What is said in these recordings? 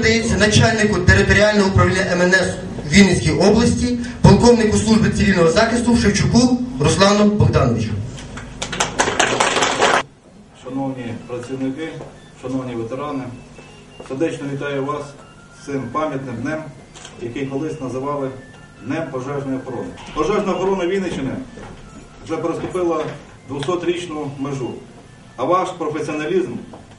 надається начальнику територіального управління МНС Вінницькій області, полковнику служби цивільного захисту Шевчуку Руслану Богдановичу. Шановні працівники, шановні ветерани, сердечно вітаю вас з цим пам'ятним днем, який колись називали Днем пожежної охорони. Пожежна охорона Вінниччини вже переступила 200-річну межу, а ваш професіоналізм,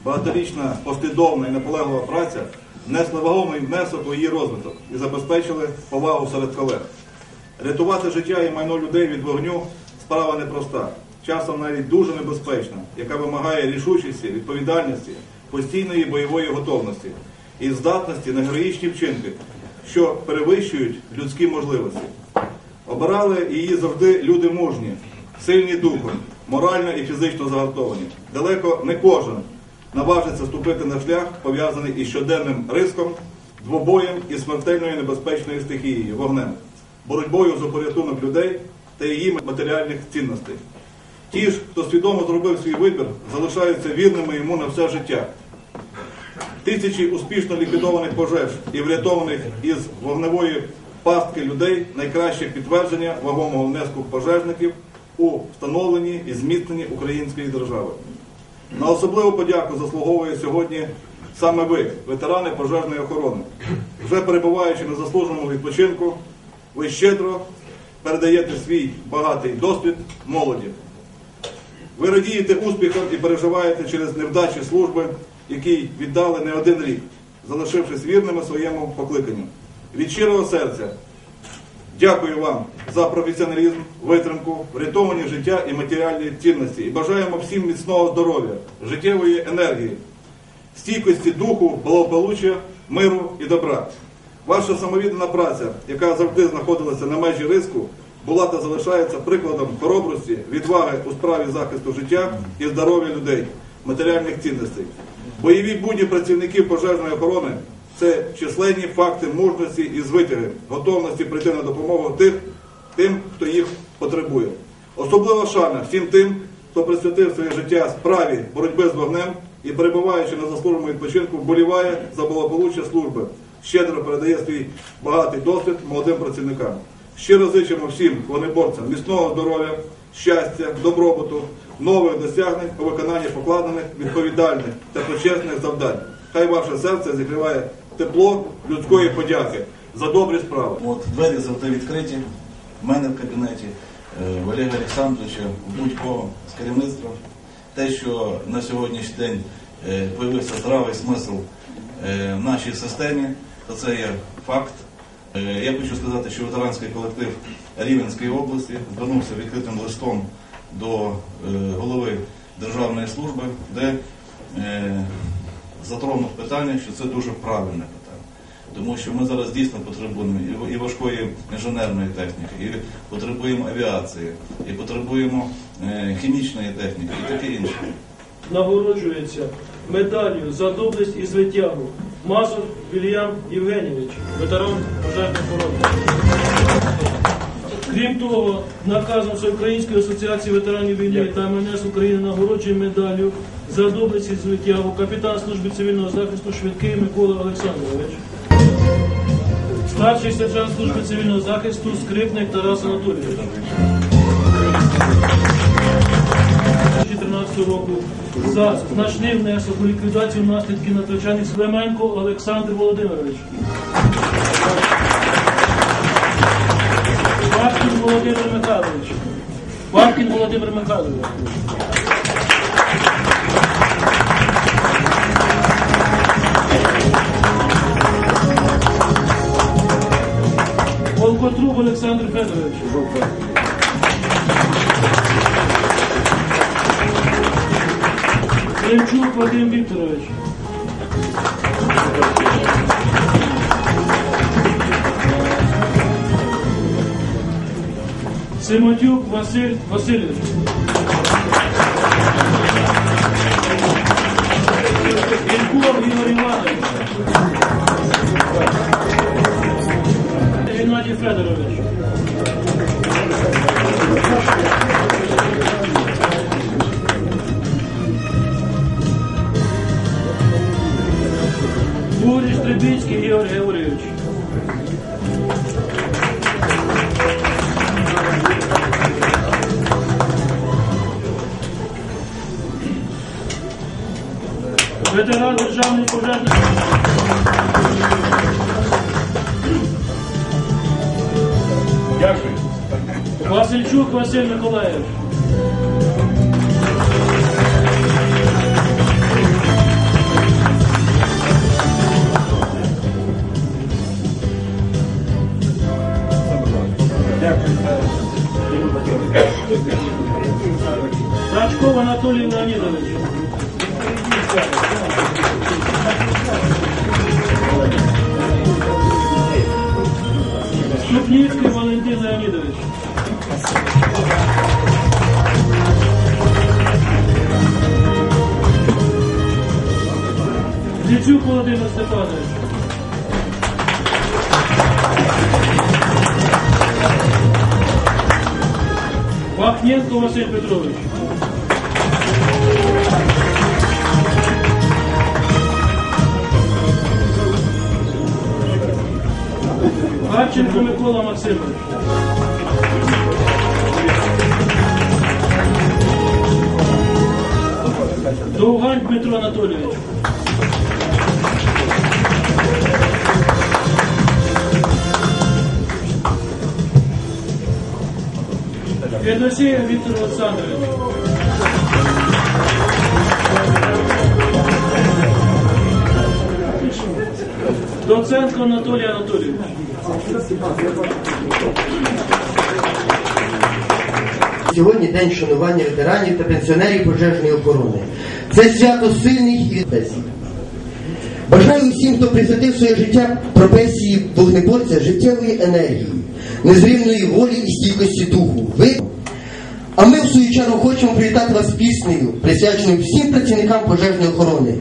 багаторічна послідовна і наполеглива праця внесли вагомий внесок у її розвиток і забезпечили повагу серед колег. Рятувати життя і майно людей від вогню справа непроста, часом навіть дуже небезпечна, яка вимагає рішучості, відповідальності, постійної бойової готовності і здатності на героїчні вчинки, що перевищують людські можливості. Обирали її завжди люди мужні, сильні духом, морально і фізично загартовані. Далеко не кожен наважиться ступити на шлях, пов'язаний із щоденним риском, двобоєм і смертельною небезпечною стихією, вогнем, боротьбою за порятунок людей та її матеріальних цінностей. Ті ж, хто свідомо зробив свій вибір, залишаються вірними йому на все життя. Тисячі успішно ліквідованих пожеж і врятованих із вогневої пастки людей найкраще підтвердження вагомого внеску пожежників у встановленні і зміцненні української держави. На особливу подяку заслуговує сьогодні саме ви, ветерани пожежної охорони. Вже перебуваючи на заслуженому відпочинку, ви щедро передаєте свій багатий досвід молоді. Ви радієте успіхам і переживаєте через невдачі служби, якій віддали не один рік, залишившись вірними своєму покликанню. Від щирого серця дякую вам за професіоналізм, витримку, врятовані життя і матеріальні цінності. І бажаємо всім міцного здоров'я, життєвої енергії, стійкості духу, благополуччя, миру і добра. Ваша самовіддана праця, яка завжди знаходилася на межі риску, була та залишається прикладом хоробрості, відваги у справі захисту життя і здоров'я людей, матеріальних цінностей. Бойові будні працівників пожежної охорони це численні факти мужності і звитяги, готовності прийти на допомогу тих, тим, хто їх потребує. Особлива шана всім тим, хто присвятив своє життя справі боротьби з вогнем і, перебуваючи на заслуженому відпочинку, вболіває за благополуччя служби, щедро передає свій багатий досвід молодим працівникам. Щиро зичимо всім вогнеборцям міцного здоров'я, щастя, добробуту, нових досягнень у виконанні покладених, відповідальних та почесних завдань. Хай ваше серце зігріває тепло людської подяки за добрі справи. От двері завжди відкриті. В мене в кабінеті е, в Олега Олександровича, будь-кого з керівництва. Те, що на сьогоднішній день е, появився здравий смисл е, в нашій системі, то це є факт. Е, Я хочу сказати, що ветеранський колектив Рівенської області звернувся відкритим листом до е, голови Державної служби, де е, затронув питання, що це дуже правильне питання. Тому що ми зараз дійсно потребуємо і- важкої інженерної техніки, і потребуємо авіації, і потребуємо е, хімічної техніки і таке інше. нагороджується медаллю за доблесть і звитягу Мазур Вільям Євгенійович, ветеран пожежної охорони. Крім того, наказом Всеукраїнської асоціації ветеранів війни та МНС України нагороджує медаллю за доблесть і звитягу капітан служби цивільного захисту Швидкий Микола Олександрович. Старший сержант служби цивільного захисту Скрипник Тарас Анатолійович. 2013 року за значний внесок у ліквідацію наслідків надзвичайних Слеменко Олександр Володимирович. Бабкін Володимир Михайлович. Бабкін Володимир Михайлович. Олександр Федорович. Кремчук Вадим Вікторович. Симотюк Василь Васильович. Ільков Ігор Іванович. Геннадій Федорович. Burić Trebinski Igor Eurević. Veteran državni požarnik. Васильчук Василь Миколаївич. Дячук Володимир Степанович. Вахненко Василь Петрович. Харченко Микола Максимович. Довгань Дмитро Анатолійович. Федосеєв Віктор Олександрович. Доценко Анатолій Анатолійович. Сьогодні день шанування ветеранів та пенсіонерів пожежної охорони. Це свято сильних і. Бажаю усім, хто присвятив своє життя професії вогнеборця життєвої енергії, незрівної волі і стійкості духу. Ви а ми в свою чергу хочемо привітати вас піснею, присвяченою всім працівникам пожежної охорони.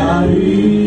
Maria.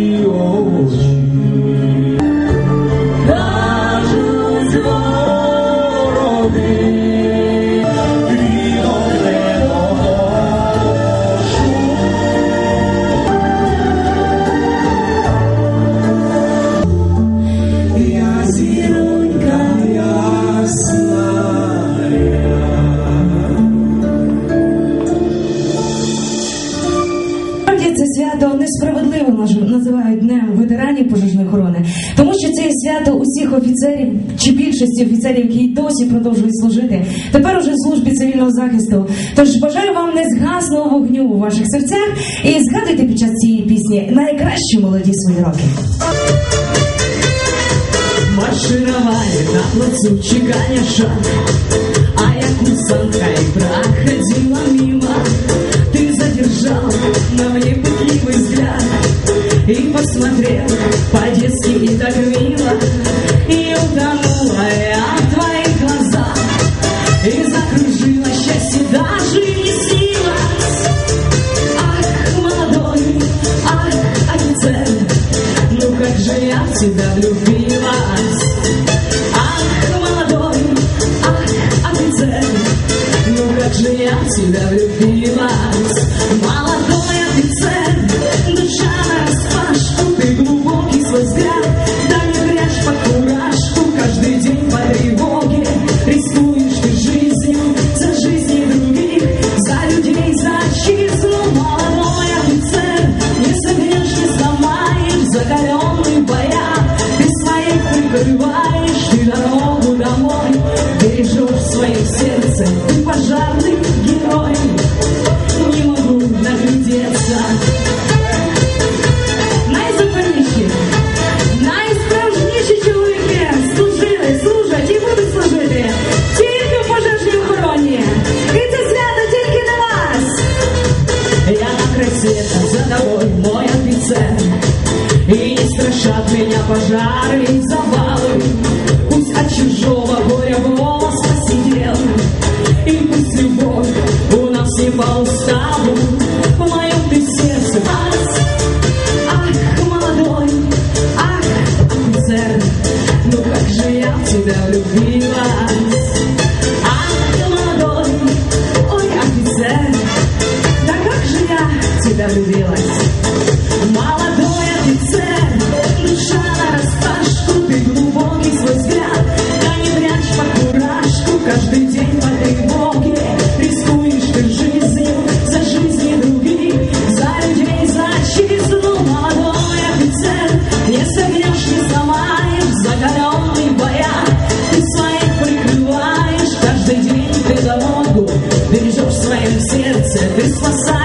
Свято несправедливо називають днем ветеранів пожежної охорони, тому що це свято усіх офіцерів чи більшості офіцерів, які досі продовжують служити. Тепер уже в службі цивільного захисту. Тож бажаю вам незгасного вогню у ваших серцях і згадуйте під час цієї пісні найкращі молоді свої роки. Маршировали на плацу чеканя шаг А я курсантка и проходила своих прикрываешь Ты дорогу домой бережешь в своем сердце Ты пожарный Страшат меня пожары и завалы. Пусть от чужого горя голос посидел И пусть любовь у нас не по уставу. В моем ты сердце ас Ах, молодой, ах, офицер. Ну как же я тебя влюбилась? Ах, молодой, ой, офицер. Да как же я тебя влюбилась сердце Ты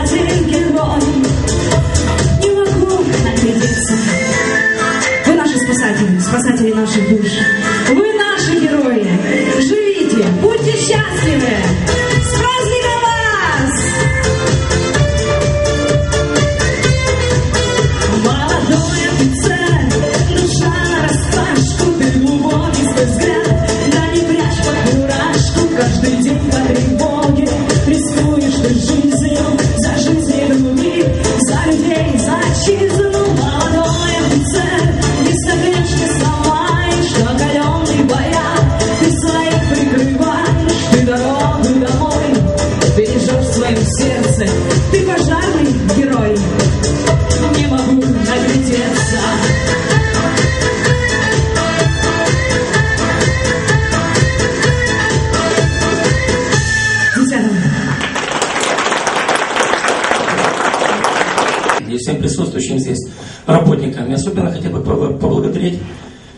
присутствующим здесь работникам. И особенно хотел бы побл- поблагодарить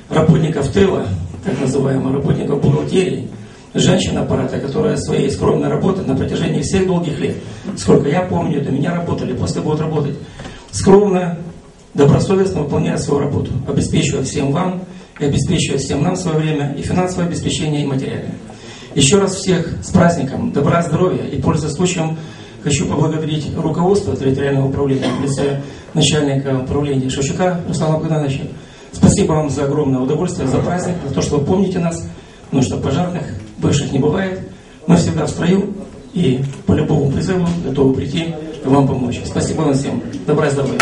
работников тыла, так называемых работников бухгалтерии, женщин аппарата, которая своей скромной работой на протяжении всех долгих лет, сколько я помню, до меня работали, после будут работать, скромно, добросовестно выполняя свою работу, обеспечивая всем вам и обеспечивая всем нам свое время и финансовое обеспечение, и материальное. Еще раз всех с праздником, добра, здоровья и пользуясь случаем, хочу поблагодарить руководство территориального управления в лице начальника управления Шевчука Руслана Богдановича. Спасибо вам за огромное удовольствие, за праздник, за то, что вы помните нас, потому что пожарных бывших не бывает. Мы всегда в строю и по любому призыву готовы прийти и вам помочь. Спасибо вам всем. Добра и здоровья.